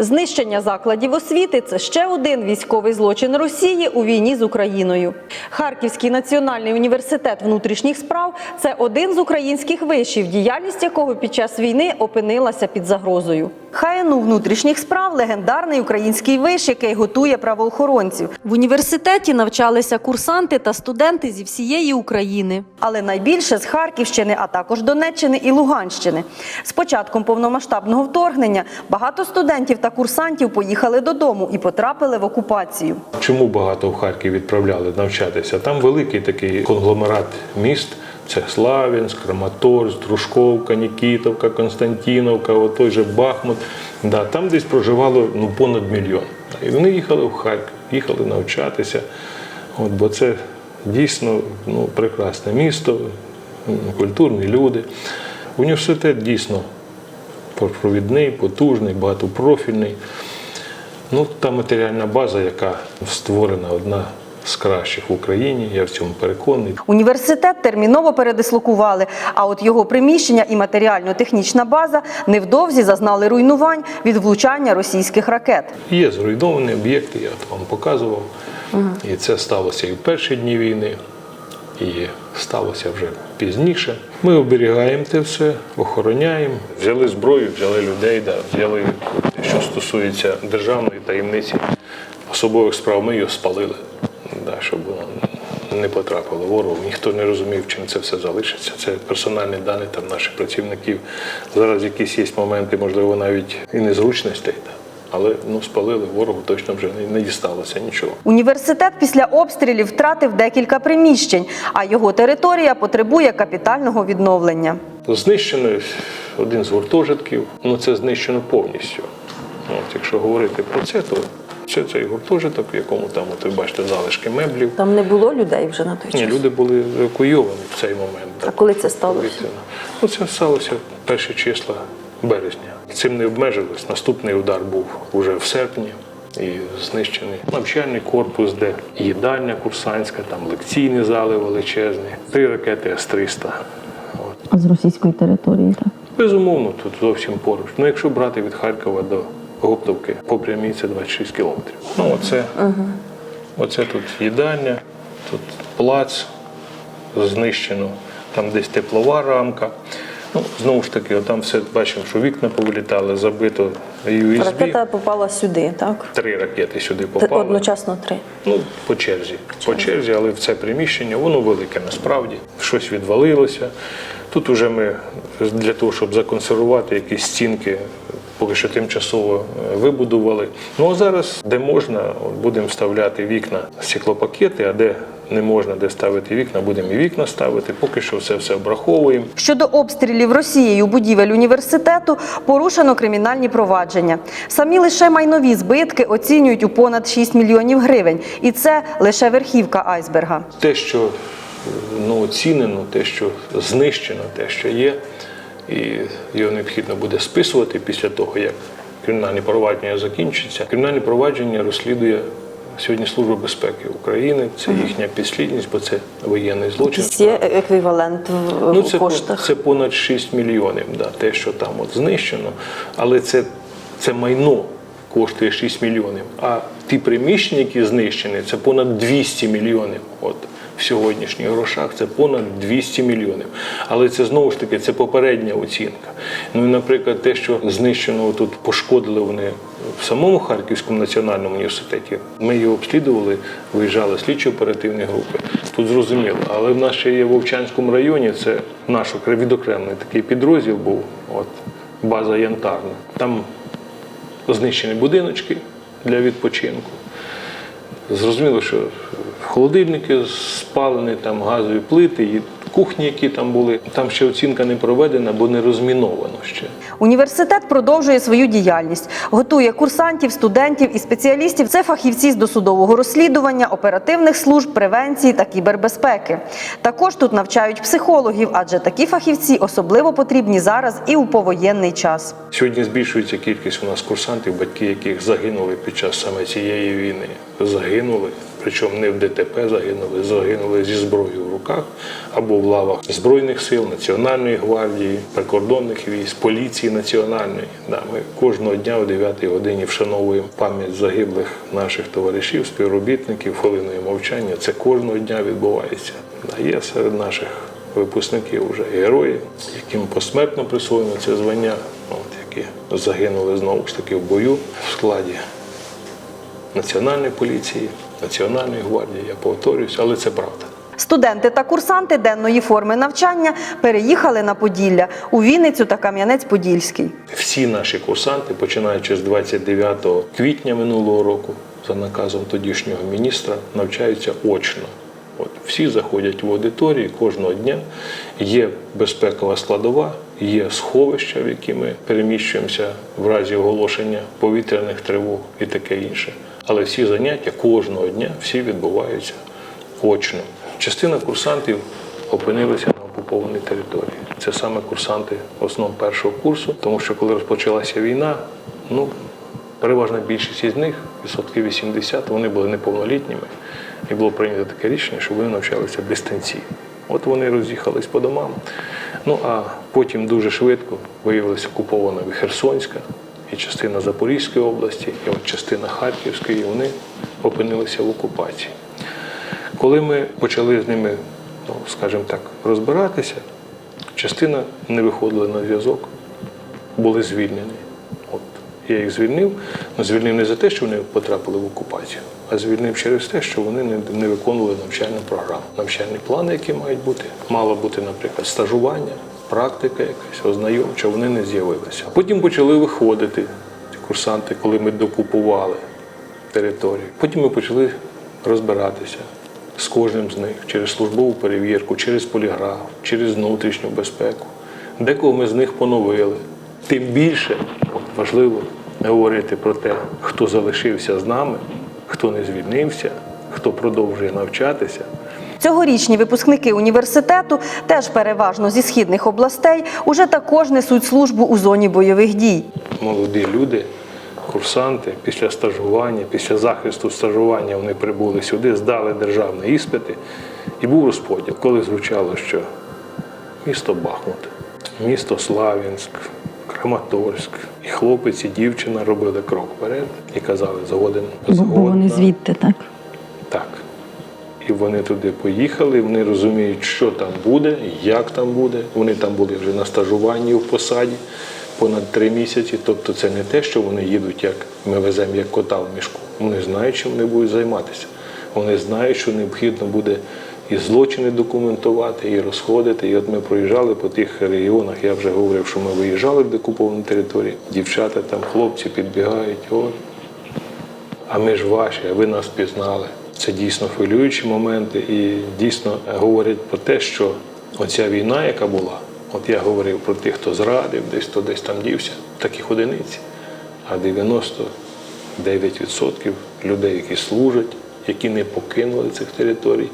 Знищення закладів освіти це ще один військовий злочин Росії у війні з Україною. Харківський національний університет внутрішніх справ це один з українських вишів, діяльність якого під час війни опинилася під загрозою. ХНУ внутрішніх справ легендарний український виш, який готує правоохоронців. В університеті навчалися курсанти та студенти зі всієї України, але найбільше з Харківщини, а також Донеччини і Луганщини. З початком повномасштабного вторгнення багато студентів та курсантів поїхали додому і потрапили в окупацію. Чому багато в Харків відправляли навчатися? Там великий такий конгломерат міст. Це Славянськ, Краматорськ, Дружковка, Нікітовка, Константіновка, той же Бахмут. Да, там десь проживало ну, понад мільйон. І вони їхали в Харків, їхали навчатися. От, бо це дійсно ну, прекрасне місто, культурні люди. Університет дійсно провідний, потужний, багатопрофільний. Ну, та матеріальна база, яка створена одна з кращих в Україні, я в цьому переконаний. Університет терміново передислокували, а от його приміщення і матеріально-технічна база невдовзі зазнали руйнувань від влучання російських ракет. Є зруйновані об'єкти, я вам показував. І це сталося і в перші дні війни, і сталося вже пізніше. Ми оберігаємо це все, охороняємо. Взяли зброю, взяли людей, да, взяли, що стосується державної таємниці особових справ, ми його спалили, да, щоб не потрапило ворогу. Ніхто не розумів, чим це все залишиться. Це персональні дані там наших працівників. Зараз якісь є моменти, можливо, навіть і незручностей. Да. Але ну, спалили ворогу, точно вже не, не дісталося нічого. Університет після обстрілів втратив декілька приміщень, а його територія потребує капітального відновлення. Знищено один з гуртожитків, ну це знищено повністю. От, якщо говорити про це, то це цей гуртожиток, в якому там, от ви бачите, залишки меблів. Там не було людей вже на той Ні, люди були евакуйовані в цей момент. А коли це сталося? Ну, це сталося перші числа березня. Цим не обмежилось. Наступний удар був уже в серпні. І знищений навчальний корпус, де їдальня курсантська, там лекційні зали величезні, три ракети С-300. А з російської території, так? Безумовно, тут зовсім поруч. Ну, якщо брати від Харкова до Гоптовки, по прямій це 26 кілометрів. Ну, оце, оце тут їдальня, тут плац знищено, там десь теплова рамка. Ну, знову ж таки, там все бачимо, що вікна повилітали, забито USB. Ракета попала сюди, так? Три ракети сюди попали. Одночасно три. Ну, по черзі. По черзі, але в це приміщення, воно велике насправді. Щось відвалилося. Тут уже ми для того, щоб законсервувати якісь стінки, поки що тимчасово е, вибудували. Ну а зараз, де можна, будемо вставляти вікна стеклопакети, а де не можна, де ставити вікна, будемо і вікна ставити. Поки що все все обраховуємо. Щодо обстрілів Росією будівель університету порушено кримінальні провадження. Самі лише майнові збитки оцінюють у понад 6 мільйонів гривень, і це лише верхівка айсберга. те, що ну, оцінено, те, що знищено, те, що є, і його необхідно буде списувати після того, як кримінальне провадження закінчиться. Кримінальне провадження розслідує сьогодні Служба безпеки України. Це їхня підслідність, бо це воєнний злочин. Якийсь є еквівалент в Ну, це, коштах. це понад 6 мільйонів, да, те, що там от знищено. Але це, це майно коштує 6 мільйонів. А ті приміщення, які знищені, це понад 200 мільйонів. От в сьогоднішніх грошах це понад 200 мільйонів. Але це знову ж таки це попередня оцінка. Ну і, наприклад, те, що знищено тут пошкодили вони в самому Харківському національному університеті. Ми його обслідували, виїжджали слідчі оперативні групи. Тут зрозуміло. Але в нас ще є в Вовчанському районі, це наш окре- відокремлений такий підрозділ був, от база Янтарна. Там знищені будиночки для відпочинку. Зрозуміло, що холодильники спалені, там газові плити, кухні, які там були. Там ще оцінка не проведена, бо не розміновано ще. Університет продовжує свою діяльність, готує курсантів, студентів і спеціалістів. Це фахівці з досудового розслідування, оперативних служб, превенції та кібербезпеки. Також тут навчають психологів, адже такі фахівці особливо потрібні зараз і у повоєнний час. Сьогодні збільшується кількість у нас курсантів, батьки яких загинули під час саме цієї війни. Загинули Причому не в ДТП загинули, загинули зі зброєю в руках або в лавах Збройних сил, Національної гвардії, прикордонних військ, поліції національної. Да, ми кожного дня о 9 годині вшановуємо пам'ять загиблих наших товаришів, співробітників, хвилиною мовчання. Це кожного дня відбувається. Да, є серед наших випускників вже герої, яким посмертно присвоєно це звання, от, які загинули знову ж таки в бою в складі Національної поліції, Національної гвардії. Я повторююсь, але це правда. Студенти та курсанти денної форми навчання переїхали на Поділля у Вінницю та Кам'янець-Подільський. Всі наші курсанти, починаючи з 29 квітня минулого року, за наказом тодішнього міністра, навчаються очно. От всі заходять в аудиторії кожного дня. Є безпекова складова, є сховища, в які ми переміщуємося в разі оголошення повітряних тривог і таке інше. Але всі заняття кожного дня всі відбуваються очно. Частина курсантів опинилися на окупованій території. Це саме курсанти в основному першого курсу, тому що коли розпочалася війна, ну переважна більшість із них, відсотків 80, вони були неповнолітніми, і було прийнято таке рішення, що вони навчалися дистанційно. От вони роз'їхались по домам. Ну а потім дуже швидко виявилася окупована Херсонська, і частина Запорізької області, і от частина Харківської, і вони опинилися в окупації. Коли ми почали з ними, ну, скажімо так, розбиратися, частина не виходила на зв'язок, були звільнені. От я їх звільнив, але звільнив не за те, що вони потрапили в окупацію, а звільнив через те, що вони не, не виконували навчальну програму. Навчальні плани, які мають бути, мало бути, наприклад, стажування, практика якась, ознайомча, вони не з'явилися. Потім почали виходити ці курсанти, коли ми докупували територію. Потім ми почали розбиратися з кожним з них через службову перевірку, через поліграф, через внутрішню безпеку. Декого ми з них поновили. Тим більше важливо говорити про те, хто залишився з нами, хто не звільнився, хто продовжує навчатися. Цьогорічні випускники університету, теж переважно зі східних областей, уже також несуть службу у зоні бойових дій. молоді люди, курсанти після стажування, після захисту стажування вони прибули сюди, здали державні іспити, і був розподіл, коли звучало, що місто Бахмут, місто Слав'янськ, Краматорськ. І хлопець, і дівчина робили крок вперед і казали згоден. Бо, бо вони звідти? Так. Вони туди поїхали, вони розуміють, що там буде, як там буде. Вони там були вже на стажуванні в посаді понад три місяці. Тобто це не те, що вони їдуть, як ми веземо як кота в мішку. Вони знають, чим вони будуть займатися. Вони знають, що необхідно буде і злочини документувати, і розходити. І от ми проїжджали по тих регіонах. Я вже говорив, що ми виїжджали в декуповані території. Дівчата там, хлопці підбігають. От, а ми ж ваші, а ви нас пізнали. Це дійсно хвилюючі моменти і дійсно говорять про те, що оця війна, яка була, от я говорив про тих, хто зрадив, десь хто десь там дівся, таких одиниці. А 99% людей, які служать, які не покинули цих територій,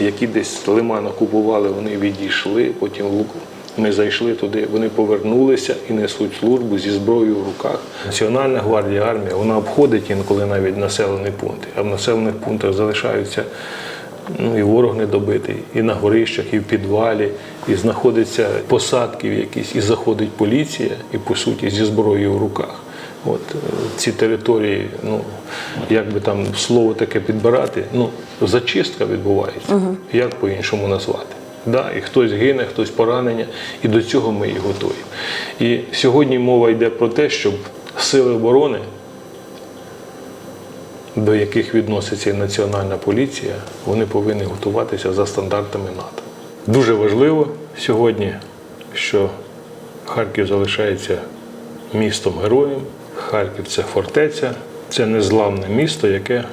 які десь лиман окупували, вони відійшли, потім Луку. Ми зайшли туди, вони повернулися і несуть службу зі зброєю в руках. Національна гвардія, армія, вона обходить інколи навіть населені пункти, а в населених пунктах залишаються ну, і ворог не добитий, і на горищах, і в підвалі, і знаходяться посадки якісь, і заходить поліція, і по суті зі зброєю в руках. От е, ці території, ну як би там слово таке підбирати, ну зачистка відбувається. Як по-іншому назвати? Да, і хтось гине, хтось поранення, і до цього ми їх готуємо. І сьогодні мова йде про те, щоб сили оборони, до яких відноситься і Національна поліція, вони повинні готуватися за стандартами НАТО. Дуже важливо сьогодні, що Харків залишається містом героєм. Харків це фортеця, це незламне місто, яке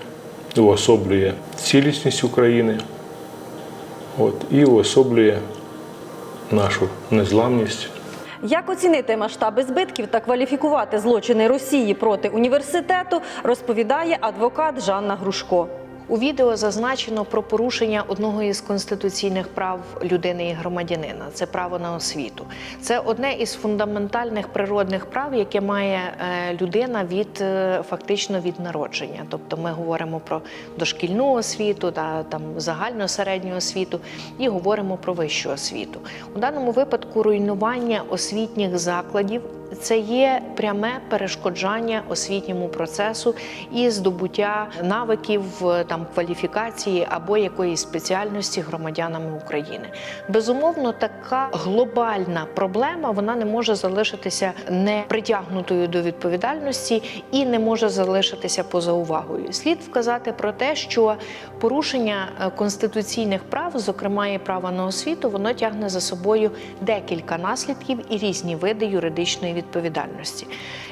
уособлює цілісність України от, і уособлює нашу незламність. Як оцінити масштаби збитків та кваліфікувати злочини Росії проти університету, розповідає адвокат Жанна Грушко. У відео зазначено про порушення одного із конституційних прав людини і громадянина це право на освіту. Це одне із фундаментальних природних прав, яке має е, людина від е, фактично від народження. Тобто ми говоримо про дошкільну освіту та там загальну середню освіту і говоримо про вищу освіту. У даному випадку руйнування освітніх закладів це є пряме перешкоджання освітньому процесу і здобуття навиків е, там кваліфікації або якоїсь спеціальності громадянами України. Безумовно, така глобальна проблема вона не може залишитися не притягнутою до відповідальності і не може залишитися поза увагою. Слід вказати про те, що порушення е, конституційних прав, зокрема і права на освіту, воно тягне за собою декілька наслідків і різні види юридичної відповідальності.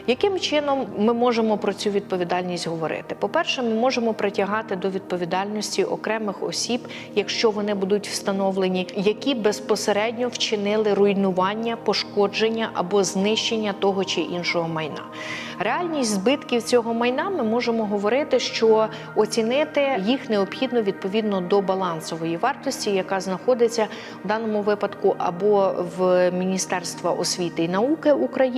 Яким чином ми можемо про цю відповідальність говорити? По-перше, ми можемо притягати до відповідальності окремих осіб, якщо вони будуть встановлені, які безпосередньо вчинили руйнування, пошкодження або знищення того чи іншого майна. Реальність збитків цього майна ми можемо говорити, що оцінити їх необхідно відповідно до балансової вартості, яка знаходиться в даному випадку або в Міністерства освіти і науки України,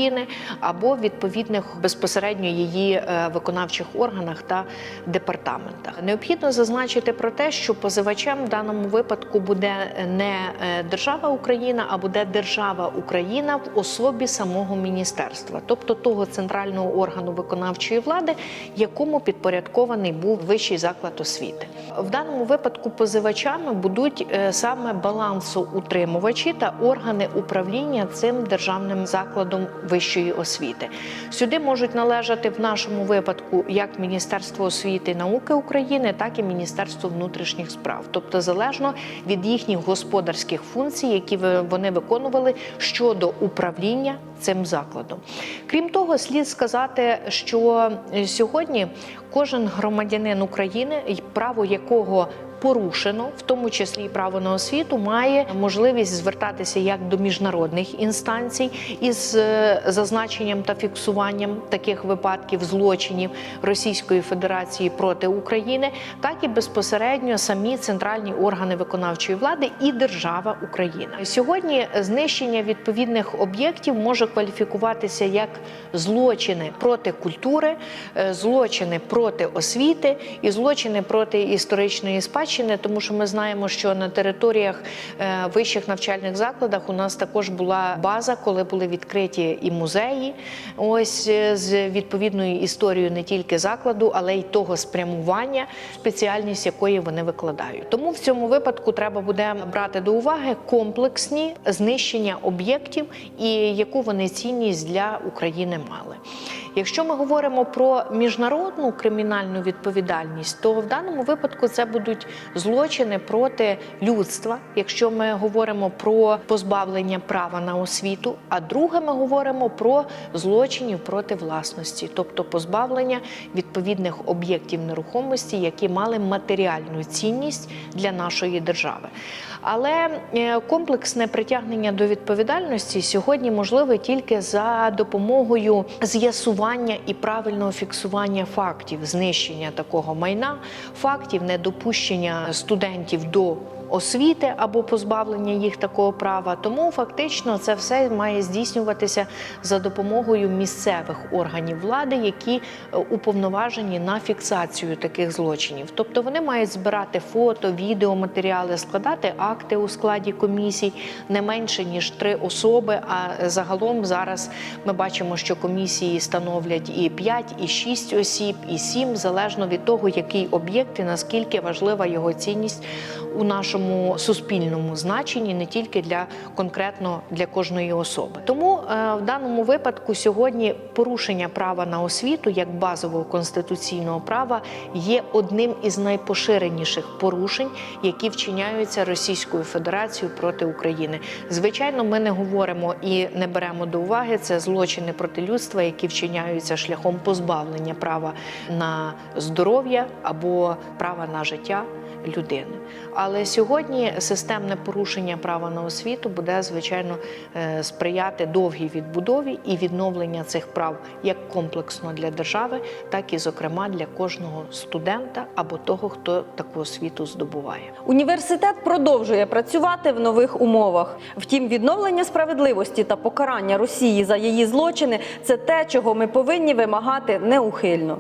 або в відповідних безпосередньо її е, виконавчих органах та департаментах. Необхідно зазначити про те, що позивачем в даному випадку буде не е, держава Україна, а буде держава Україна в особі самого міністерства, тобто того центрального органу виконавчої влади, якому підпорядкований був вищий заклад освіти. В даному випадку позивачами будуть е, саме балансоутримувачі та органи управління цим державним закладом вищої освіти. Сюди можуть належати в нашому випадку як Міністерство освіти і науки України, так і Міністерство внутрішніх справ, тобто залежно від їхніх господарських функцій, які вони виконували щодо управління цим закладом. Крім того, слід сказати, що сьогодні кожен громадянин України, право якого порушено, в тому числі і право на освіту, має можливість звертатися як до міжнародних інстанцій із е, зазначенням та фіксуванням таких випадків злочинів Російської Федерації проти України, так і безпосередньо самі центральні органи виконавчої влади і держава Україна. Сьогодні знищення відповідних об'єктів може кваліфікуватися як злочини проти культури, е, злочини проти освіти і злочини проти історичної спадщини, тому що ми знаємо, що на територіях е, вищих навчальних закладах у нас також була база, коли були відкриті і музеї, ось е, з відповідною історією не тільки закладу, але й того спрямування, спеціальність якої вони викладають. Тому в цьому випадку треба буде брати до уваги комплексні знищення об'єктів і яку вони цінність для України мали. Якщо ми говоримо про міжнародну кримінальну відповідальність, то в даному випадку це будуть злочини проти людства, якщо ми говоримо про позбавлення права на освіту. А друге, ми говоримо про злочинів проти власності, тобто позбавлення відповідних об'єктів нерухомості, які мали матеріальну цінність для нашої держави. Але е, комплексне притягнення до відповідальності сьогодні можливе тільки за допомогою з'ясування і правильного фіксування фактів знищення такого майна, фактів недопущення студентів до освіти або позбавлення їх такого права. Тому фактично це все має здійснюватися за допомогою місцевих органів влади, які е, уповноважені на фіксацію таких злочинів. Тобто вони мають збирати фото, відеоматеріали, складати акти у складі комісій не менше ніж три особи. А загалом зараз ми бачимо, що комісії становлять і 5, і 6 осіб, і 7, залежно від того, який об'єкт і наскільки важлива його цінність у нашому суспільному значенні, не тільки для конкретно для кожної особи. Тому е, в даному випадку сьогодні порушення права на освіту як базового конституційного права є одним із найпоширеніших порушень, які вчиняються Російською Федерацією проти України. Звичайно, ми не говоримо і не беремо до уваги це злочини проти людства, які вчиняються шляхом позбавлення права на здоров'я або права на життя людини. Але сьогодні системне порушення права на освіту буде звичайно е, сприяти довгій відбудові і відновлення цих прав як комплексно для держави, так і зокрема для кожного студента або того, хто таку освіту здобуває. Університет продовжує працювати в нових умовах. Втім, відновлення справедливості та покарання Росії за її злочини це те, чого ми повинні вимагати неухильно.